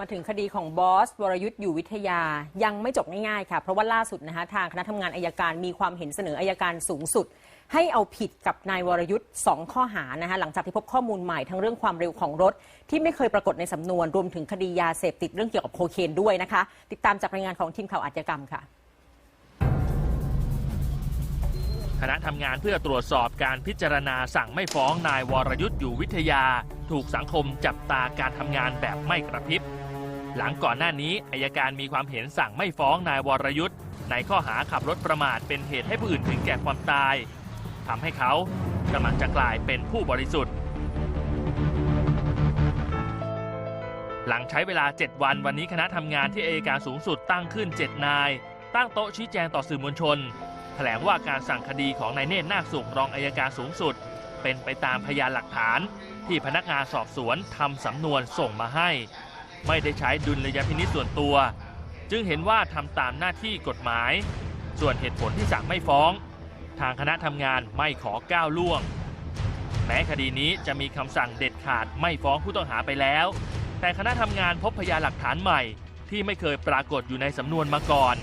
มาถึงคดีของบอสวรยุทธ์อยู่วิทยายังไม่จบง่ายๆค่ะเพราะว่าล่าสุดนะคะทางคณะทำงานอายการมีความเห็นเสนออายการสูงสุด ให้เอาผิดกับนายวรยุทธ์สองข้อหานะคะหลังจากที่พบข้อมูลใหม่ทั้งเรื่องความเร็วของรถ ที่ไม่เคยปรากฏในสำนวนรวมถึงคดียาเสพติดเรื่องเกี่ยวกับโคเคนด้วยนะคะ ติดตามจากรายงานของทีมข่าวอาชญากรรมค่ะคณะทำงานเพื่อตรวจสอบการพิจารณาสั่งไม่ฟ้องนายวรยุทธ์อยู่วิทยา ถูกสังคมจับตาการทำงานแบบไม่กระพริบ หลังก่อนหน้านี้อายการมีความเห็นสั่งไม่ฟ้องนายวรยุทธ์ ในข้อหาขับรถประมาทเป็นเหตุให้ผู้อื่นถึงแก่ความตายทำให้เขากำลังจะกลายเป็นผู้บริสุทธิ์ หลังใช้เวลา 7 วันวันนี้คณะทำงานที่อัยการสูงสุดตั้งขึ้น 7 นาย ตั้งโต๊ะชี้แจงต่อสื่อมวลชน แถลงว่าการสั่งคดีของนายเนตรนาคสุขรองอายการสูงสุด เป็นไปตามพยานหลักฐาน ที่พนักงานสอบสวนทำสำนวนส่งมาให้ ไม่ได้ใช้ดุลยพินิจส่วนตัว จึงเห็นว่าทำตามหน้าที่กฎหมาย ส่วนเหตุผลที่สั่งไม่ฟ้อง ทางคณะทำงานไม่ขอก้าวล่วง แม้คดีนี้จะมีคำสั่งเด็ดขาดไม่ฟ้องผู้ต้องหาไปแล้ว แต่คณะทำงานพบพยานหลักฐานใหม่ ที่ไม่เคยปรากฏอยู่ในสำนวนมาก่อน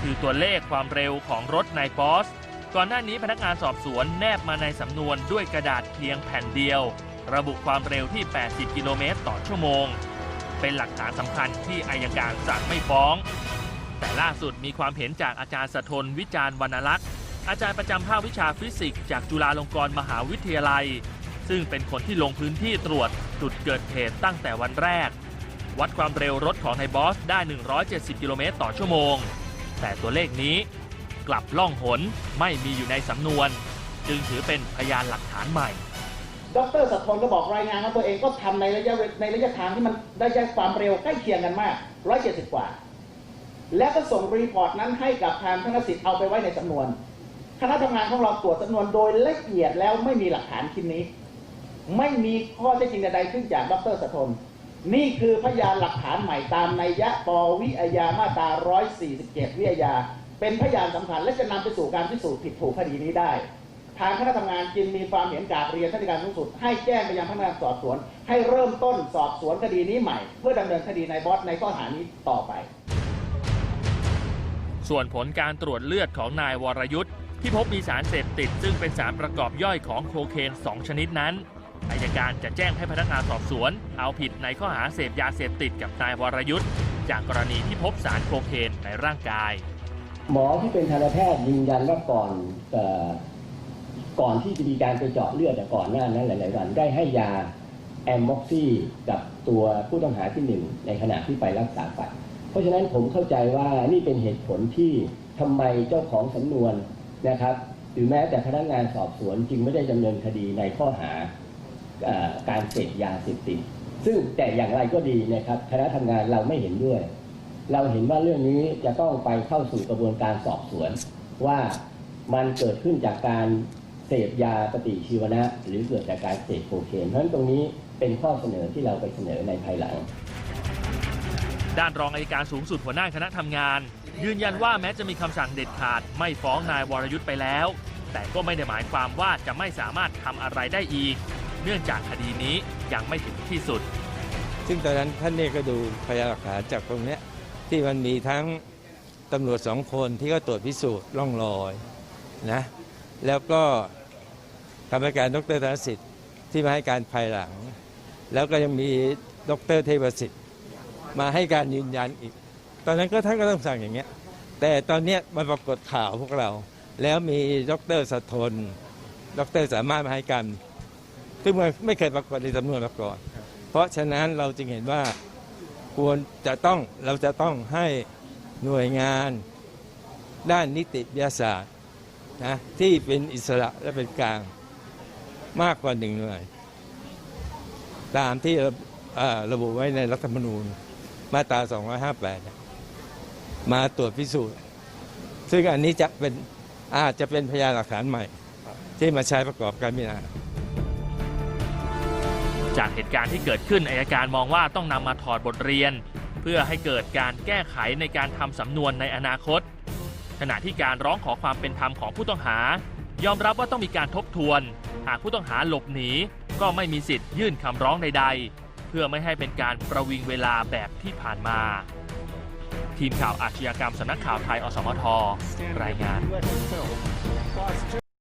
คือตัวเลขความเร็วของรถนายบอสก่อนหน้านี้พนักงานสอบสวนแนบมาในสำนวนด้วยกระดาษเพียงแผ่นเดียว ระบุความเร็วที่ 80 กิโลเมตรต่อชั่วโมง เป็นหลักฐานสำคัญที่อายการสั่งไม่ฟ้อง แต่ล่าสุดมีความเห็นจากอาจารย์สะทนวิจารณ์วรรณลักษณ์ อาจารย์ประจำภาควิชาฟิสิกส์จากจุฬาลงกรณ์มหาวิทยาลัย ซึ่งเป็นคนที่ลงพื้นที่ตรวจจุดเกิดเหตุตั้งแต่วันแรก วัดความเร็วรถของนายบอสได้ 170 กิโลเมตรต่อชั่วโมง แต่ตัวเลขนี้กลับล่องหนไม่มีอยู่ในสำนวน จึงถือเป็นพยานหลักฐานใหม่ ดรสัทนก็บอกรายงานว่าตัวเองก็ทำในระยะเวในระยะทางที่มันได้ใช้ความเร็วใกล้เคียงกันมาก170กว่า แล้วก็ส่งรีพอร์ตนั้นให้กับทางธนสิทธิ์เอาไปไว้ในสำนวน คณะทำงานของเราตรวจสำนวนโดยละเอียดแล้วไม่มีหลักฐานชิ้นนี้ ไม่มีข้อเท็จจริงใดๆขึ้นจากดรสัทนนี่คือพยานหลักฐานใหม่ตามในยยะปวิอาญามาตรา147 วิอาญา เป็นพยานสำคัญและจะนำไปสู่การพิสูจน์ผิดถูกคดีนี้ได้ ทางคณะทำงานจึงมีความเห็นกราบเรียนท่านอัยการสูงสุด ให้แจ้งไปยังพนักงานสอบสวน ให้เริ่มต้นสอบสวนคดีนี้ใหม่ เพื่อดำเนินคดีในบอสในข้อหานี้ต่อไป ส่วนผลการตรวจเลือดของนายวรยุทธ์ที่พบมีสารเสพติด ซึ่งเป็นสารประกอบย่อยของโคเคน 2 ชนิดนั้นอายการจะแจ้งให้พนักงานสอบสวน เอาผิดในข้อหาเสพยาเสพติดกับนายวรยุทธ์จากกรณีที่พบสารโคเคนในร่างกาย หมอที่เป็นทันตแพทย์ยืนยันว่าก่อนเออ ก่อนที่จะมีการไปเจาะเลือดอะก่อนหน้านั้นหลาย ๆ วันได้ให้ยาแอมม็อกซี่กับตัวผู้ต้องหาที่หนึ่งในขณะที่ไปรักษาไปเพราะฉะนั้นผมเข้าใจว่านี่เป็นเหตุผลที่ทำไมเจ้าของสำนวนนะครับหรือแม้แต่พนักงานสอบสวนจึงไม่ได้ดำเนินคดีในข้อหาอการเสพยาเสพติดซึ่งแต่อย่างไรก็ดีนะครับคณะทำงานเราไม่เห็นด้วย เราเห็นว่าเรื่องนี้จะต้องไปเข้าสู่กระบวนการสอบสวน ว่ามันเกิดขึ้นจากการ เสพยาปฏิชีวนะ หรือเกิดจากการเสพโคเคนเพราะฉะนั้นตรงนี้เป็นข้อเสนอที่เราไปเสนอในภายหลัง ด้านรองอายการสูงสุดหัวหน้าคณะทำงาน ยืนยันว่าแม้จะมีคำสั่งเด็ดขาด ไม่ฟ้องนายวรยุทธ์ไปแล้ว แต่ก็ไม่ได้หมายความว่าจะไม่สามารถทำอะไรได้อีก เนื่องจากคดีนี้ยังไม่ถึงที่สุด ซึ่งตอนนั้นท่านเนี่ยก็ดูพยานหลักฐานจากตรงเนี้ยที่มันมีทั้งตำรวจสองคนที่ก็ตรวจพิสูจน์ร่องรอยนะ แล้วก็กรรมการดรธนสิทธิ์ที่มาให้การภายหลัง แล้วก็ยังมีดรเทพสิทธิ์มาให้การยืนยันอีก ตอนนั้นก็ท่านก็ต้องสั่งอย่างเงี้ย แต่ตอนเนี้ยมันปรากฏข่าวพวกเรา แล้วมีดรสะทน ดรสามารถมาให้การซึ่งมันไม่เคยปรากฏในสำนวนมาก่อน เพราะฉะนั้นเราจึงเห็นว่าควรจะต้องเราจะต้องให้หน่วยงานด้านนิติวิทยาศาสตร์ นะที่เป็นอิสระและเป็นกลางมากกว่าหนึ่งหน่วยตามที่เอ่อระบุไว้ในรัฐธรรมนูญมาตรา 258 มาตรวจพิสูจน์ ซึ่งอันนี้จะเป็นอาจจะเป็นพยานหลักฐานใหม่ ที่มาใช้ประกอบการพิจารณาจากเหตุการณ์ที่เกิดขึ้นอายการมองว่าต้องนำมาถอดบทเรียน เพื่อให้เกิดการแก้ไขในการทำสำนวนในอนาคต ขณะที่การร้องขอความเป็นธรรมของผู้ต้องหา ยอมรับว่าต้องมีการทบทวน หากผู้ต้องหาหลบหนีก็ไม่มีสิทธิ์ยื่นคำร้องใดๆ เพื่อไม่ให้เป็นการประวิงเวลาแบบที่ผ่านมา ทีมข่าวอาชญากรรมสำนักข่าวไทยอสมทรายงาน